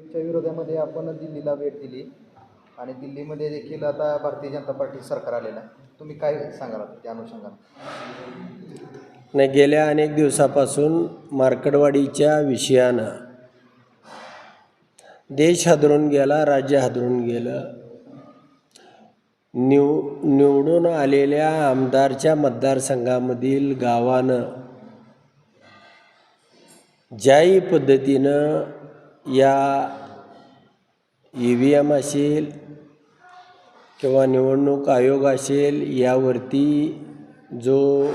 च्या विरोधामध्ये आपण दिल्लीला भेट दिली. आणि दिल्लीमध्ये देखील आता भारतीय जनता पार्टी सरकार आलेलं आहे. तुम्ही काय सांगाल त्या अनुषंगाने? नाही गेल्या अनेक दिवसापासून मार्कडवाडीच्या विषयानं देश हादरून गेला राज्य हादरून गेलं. निव निवडून आलेल्या आमदारच्या मतदारसंघामधील गावानं ज्याही पद्धतीनं या ई व्ही एम असेल किंवा निवडणूक आयोग असेल यावरती जो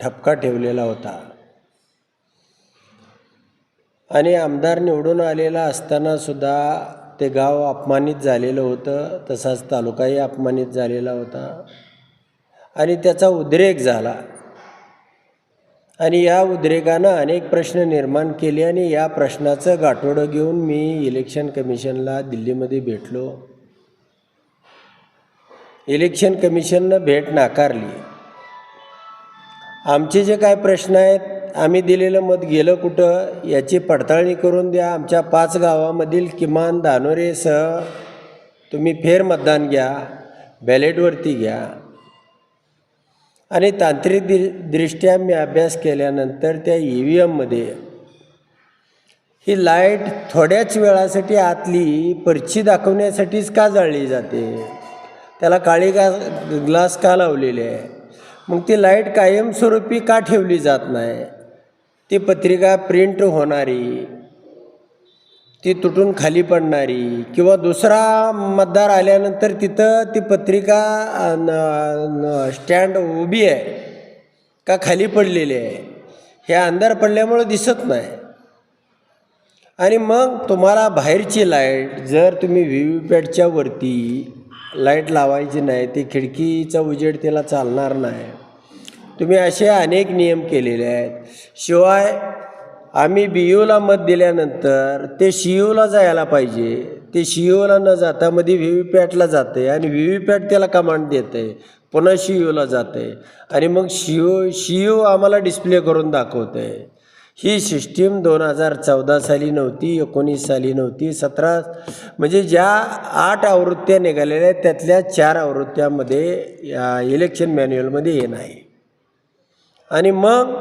ठपका ठेवलेला होता. आणि आमदार निवडून आलेला असताना सुद्धा ते गाव अपमानित झालेलं होतं तसाच तालुकाही अपमानित झालेला होता. आणि त्याचा उद्रेक झाला. आणि या उद्रेकानं अनेक प्रश्न निर्माण केले आणि या प्रश्नाचं गाठोडं घेऊन मी इलेक्शन कमिशनला दिल्लीमध्ये भेटलो. इलेक्शन कमिशननं भेट नाकारली. आमचे जे काय प्रश्न आहेत आम्ही दिलेलं मत गेलं कुठं याची पडताळणी करून द्या. आमच्या पाच गावामधील किमान दानोरेसह तुम्ही फेर मतदान घ्या बॅलेटवरती घ्या. आणि तांत्रिक दि दृष्ट्या मी अभ्यास केल्यानंतर त्या ई व्ही एममध्ये ही लाइट थोड्याच वेळासाठी आतली पर्ची दाखवण्यासाठीच का जाळली जाते? त्याला काळी गा ग्लास का लावलेले? आहे मग ती लाइट कायमस्वरूपी का ठेवली जात नाही? ती पत्रिका प्रिंट होणारी ती तुटून खाली पडणारी. किंवा दुसरा मतदार आल्यानंतर तिथं ती पत्रिका न- न- स्टँड उभी आहे का खाली पडलेली आहे हे अंधार पडल्यामुळं दिसत नाही. आणि मग तुम्हाला बाहेरची लाइट जर तुम्ही व्ही व्ही पॅटच्या वरती लाइट लावायची नाही ती खिडकीचा उजेड त्याला चालणार नाही. तुम्ही असे अनेक नियम केलेले आहेत. शिवाय आम्ही बी यूला मत दिल्यानंतर ते सी यूला जायला पाहिजे. ते शी यूला न जाता मध्ये व्ही व्ही पॅटला जाते आणि व्ही व्ही पॅट त्याला कमांड देते. पुन्हा शी यूला जाते. आणि मग शी यू शी यू आम्हाला डिस्प्ले करून दाखवते. ही सिस्टीम दोन हजार चौदा साली नव्हती एकोणीस साली नव्हती सतरा म्हणजे ज्या आठ आवृत्त्या निघालेल्या आहेत त्यातल्या चार आवृत्त्यामध्ये इलेक्शन मॅन्युअलमध्ये हे नाही. आणि मग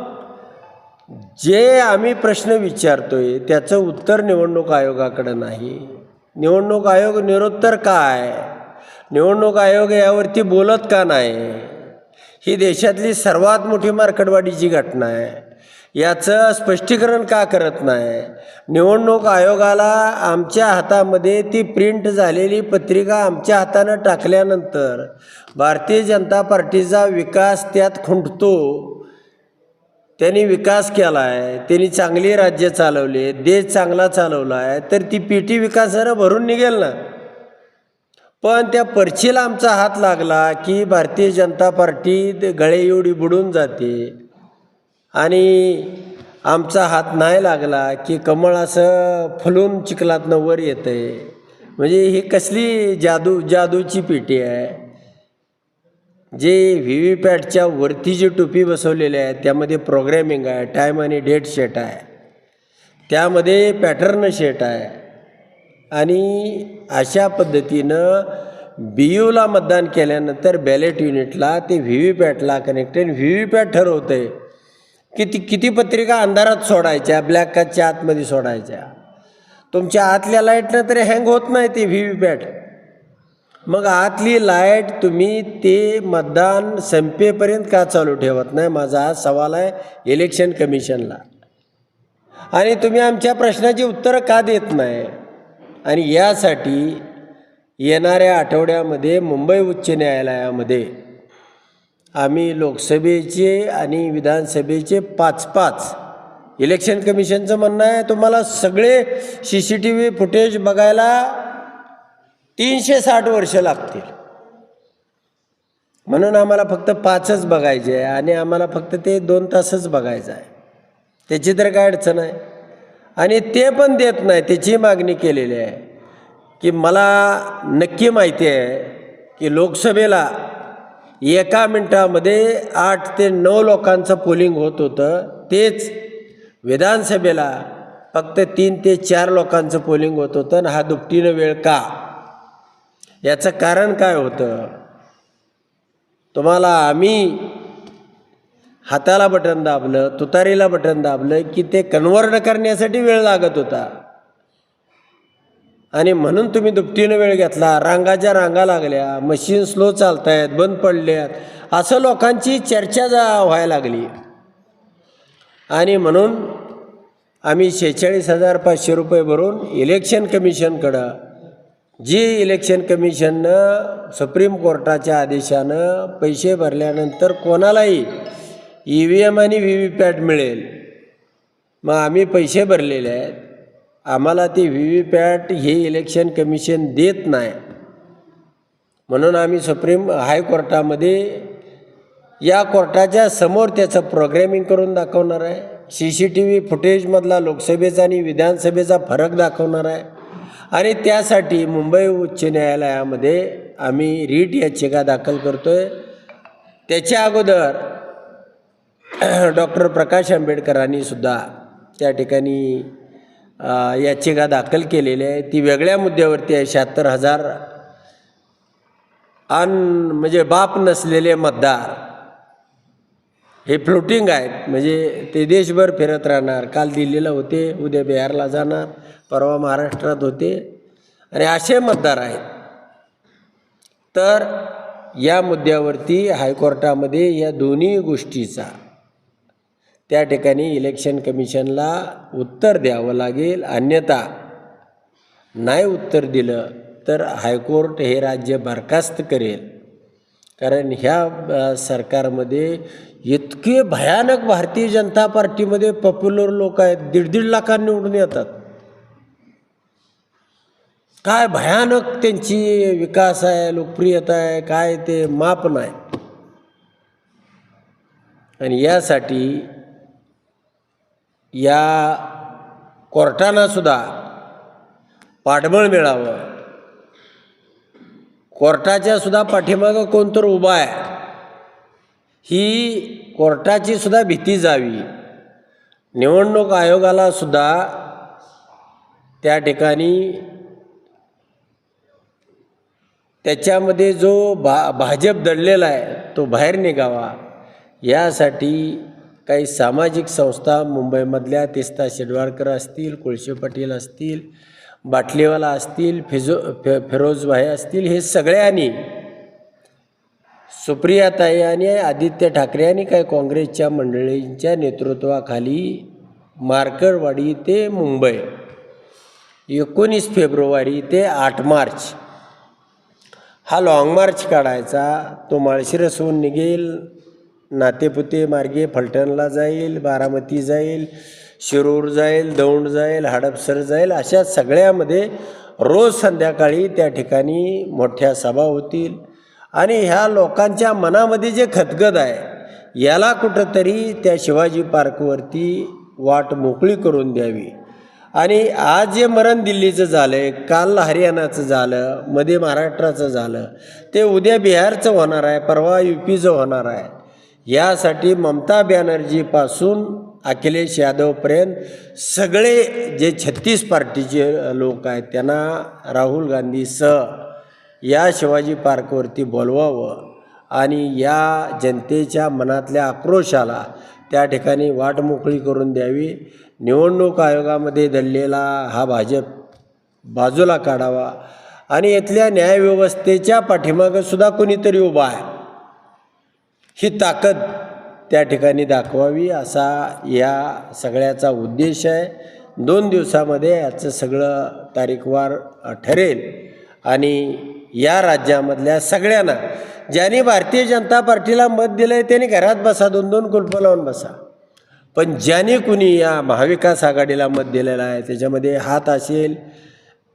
जे आम्ही प्रश्न विचारतोय त्याचं उत्तर निवडणूक आयोगाकडं नाही. निवडणूक आयोग निरुत्तर काय? निवडणूक आयोग यावरती बोलत का नाही? ही देशातली सर्वात मोठी मार्कडवाडीची घटना आहे. याचं स्पष्टीकरण का करत नाही? निवडणूक आयोगाला आमच्या हातामध्ये ती प्रिंट झालेली पत्रिका आमच्या हातानं टाकल्यानंतर भारतीय जनता पार्टीचा विकास त्यात खुंटतो. त्यांनी विकास केला आहे त्यांनी चांगली राज्य चालवली देश चांगला चालवला आहे तर ती पेटी विकासानं भरून निघेल ना. पण त्या पर्चीला आमचा हात लागला की भारतीय जनता पार्टी गळे एवढी बुडून जाते. आणि आमचा हात नाही लागला की कमळ असं फुलून चिखलातनं वर येतं आहे म्हणजे ही कसली जादू जादूची पेटी आहे. जे व्ही व्ही पॅटच्या वरती जी टोपी बसवलेली आहे त्यामध्ये प्रोग्रॅमिंग आहे टाईम आणि डेट शेट आहे. त्यामध्ये पॅटर्न शेट आहे. आणि अशा पद्धतीनं बी यूला मतदान केल्यानंतर बॅलेट युनिटला ते व्ही व्ही पॅटला कनेक्टेड व्ही व्ही पॅट ठरवतं आहे की ती किती पत्रिका अंधारात सोडायच्या ब्लॅक काचच्या आतमध्ये सोडायच्या. तुमच्या आतल्या लाईटनं तरी हँग होत नाही ते व्ही व्ही पॅट मग आतली लाइट तुम्ही ते मतदान संपेपर्यंत का चालू ठेवत नाही? माझा हा सवाल आहे इलेक्शन कमिशनला आणि तुम्ही आमच्या प्रश्नाची उत्तरं का देत नाही? आणि यासाठी येणाऱ्या आठवड्यामध्ये मुंबई उच्च न्यायालयामध्ये आम्ही लोकसभेचे आणि विधानसभेचे पाच पाच इलेक्शन कमिशनचं म्हणणं आहे. तुम्हाला सगळे C C T V footage बघायला तीनशे साठ वर्ष लागतील. म्हणून आम्हाला फक्त पाचच बघायचे आहे आणि आम्हाला फक्त ते दोन तासच बघायचं आहे. त्याची तर काय अडचण आहे. आणि ते पण देत नाही त्याची मागणी केलेली आहे. की मला नक्की माहिती आहे की लोकसभेला एका मिनटामध्ये आठ ते नऊ लोकांचं पोलिंग होत होतं. तेच विधानसभेला फक्त तीन ते चार लोकांचं पोलिंग होत होतं आणि हा दुपटीनं वेळ का? याचं कारण काय होतं? तुम्हाला आम्ही हाताला बटन दाबलं तुतारीला बटन दाबलं की ते कन्वर्ट करण्यासाठी वेळ लागत होता. आणि म्हणून तुम्ही दुपटीनं वेळ घेतला रांगाच्या रांगा लागल्या मशीन स्लो चालत आहेत बंद पडल्यात असं लोकांची चर्चा जा व्हायला लागली. आणि म्हणून आम्ही शेहेचाळीस हजार पाचशे रुपये भरून इलेक्शन कमिशनकडं जी इलेक्शन कमिशननं सुप्रीम कोर्टाच्या आदेशानं पैसे भरल्यानंतर कोणालाही ई व्ही एम आणि व्ही व्ही पॅट मिळेल. मग आम्ही पैसे भरलेले आहेत. आम्हाला ती व्ही व्ही पॅट हे इलेक्शन कमिशन देत नाही. म्हणून आम्ही सुप्रीम हायकोर्टामध्ये या कोर्टाच्या समोर त्याचं प्रोग्रॅमिंग करून दाखवणार आहे. सी सी टी व्ही फुटेजमधला लोकसभेचा आणि विधानसभेचा फरक दाखवणार आहे. आणि त्यासाठी मुंबई उच्च न्यायालयामध्ये आम्ही रीट याचिका दाखल करतो आहे त्याच्या अगोदर डॉक्टर प्रकाश आंबेडकरांनी सुद्धा त्या ठिकाणी याचिका दाखल केलेली आहे. ती वेगळ्या मुद्द्यावरती आहे. शहात्तर हजार अन म्हणजे बाप नसलेले मतदार हे फ्लोटिंग आहेत म्हणजे ते देशभर फिरत राहणार. काल दिल्लीला होते उद्या बिहारला जाणार परवा महाराष्ट्रात होते. आणि असे मतदार आहेत. तर या मुद्द्यावरती हायकोर्टामध्ये या दोन्ही गोष्टीचा त्या ठिकाणी इलेक्शन कमिशनला उत्तर द्यावं लागेल. अन्यथा नाही उत्तर दिलं तर हायकोर्ट हे राज्य बरखास्त करेल. कारण ह्या सरकारमध्ये इतके भयानक भारतीय जनता पार्टीमध्ये पॉप्युलर लोक आहेत. दीड दीड लाखांनी निवडून येतात. काय भयानक त्यांची विकास आहे लोकप्रियता आहे काय ते माप नाही. आणि यासाठी या कोर्टानं सुद्धा पाठबळ मिळावं. कोर्टाच्या सुद्धा पाठीमागं कोणतर उभा आहे. ही कोर्टाची सुद्धा भीती जावी. निवडणूक आयोगाला सुद्धा त्या ठिकाणी त्याच्यामध्ये जो भा भाजप दडलेला आहे तो बाहेर निघावा. यासाठी काही सामाजिक संस्था मुंबईमधल्या तिस्ता शेडवाळकर असतील कोळशे पाटील असतील बाटलीवाला असतील फिजो फे फिरोजभाई असतील हे सगळ्यांनी सुप्रियाताई आणि आदित्य ठाकरे आणि काय काँग्रेसच्या मंडळींच्या नेतृत्वाखाली मार्करवाडी ते मुंबई. एकोणीस फेब्रुवारी ते आठ मार्च. हा लाँग मार्च काढायचा. तो माळशिरसहून निघेल. नातेपुते मार्गे फलटणला जाईल बारामती जाईल शिरूर जाईल दौंड जाईल हडपसर जाईल अशा सगळ्यामध्ये रोज संध्याकाळी त्या ठिकाणी मोठ्या सभा होतील. आणि ह्या लोकांच्या मनामध्ये जे खतगद आहे याला कुठंतरी त्या शिवाजी पार्कवरती वाट मोकळी करून द्यावी. आणि आज जे मरण दिल्लीचं झालं आहे काल हरियाणाचं झालं मध्ये महाराष्ट्राचं झालं ते उद्या बिहारचं होणार आहे परवा यू पीचं होणार आहे. यासाठी ममता बॅनर्जीपासून अखिलेश यादवपर्यंत सगळे जे छत्तीस पार्टीचे लोक आहेत त्यांना राहुल गांधीसह या शिवाजी पार्कवरती बोलवावं आणि या जनतेच्या मनातल्या आक्रोशाला त्या ठिकाणी वाट मोकळी करून द्यावी. निवडणूक आयोगामध्ये दडलेला हा भाजप बाजूला काढावा आणि इथल्या न्यायव्यवस्थेच्या पाठीमागंसुद्धा कुणीतरी कोणीतरी उभा आहे. ही ताकद त्या ठिकाणी दाखवावी असा या सगळ्याचा उद्देश आहे. दोन दिवसामध्ये याचं सगळं तारीखवार ठरेल आणि या राज्यामधल्या सगळ्यांना ज्यांनी भारतीय जनता पार्टीला मत दिलं आहे त्यांनी घरात बसा दोन दोन कुलपं लावून बसा. पण ज्यांनी कुणी या महाविकास आघाडीला मत दिलेलं आहे त्याच्यामध्ये हात असेल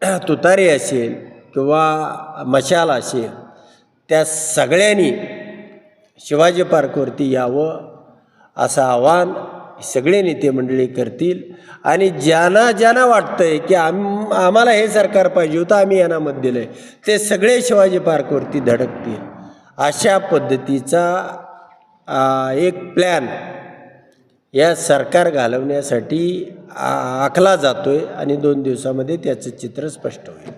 तुतारी असेल किंवा मशाल असेल त्या सगळ्यांनी शिवाजी पार्कवरती यावं असं आव्हान सगळे नेते मंडळी करतील. आणि ज्यांना ज्यांना वाटतंय की आम आम्हाला हे सरकार पाहिजे होतं आम्ही यांना मत दिलं आहे ते सगळे शिवाजी पार्कवरती धडकतील. अशा पद्धतीचा एक प्लॅन या सरकार घालवण्यासाठी आखला जातो आहे आणि दोन दिवसामध्ये त्याचं चित्र स्पष्ट होईल.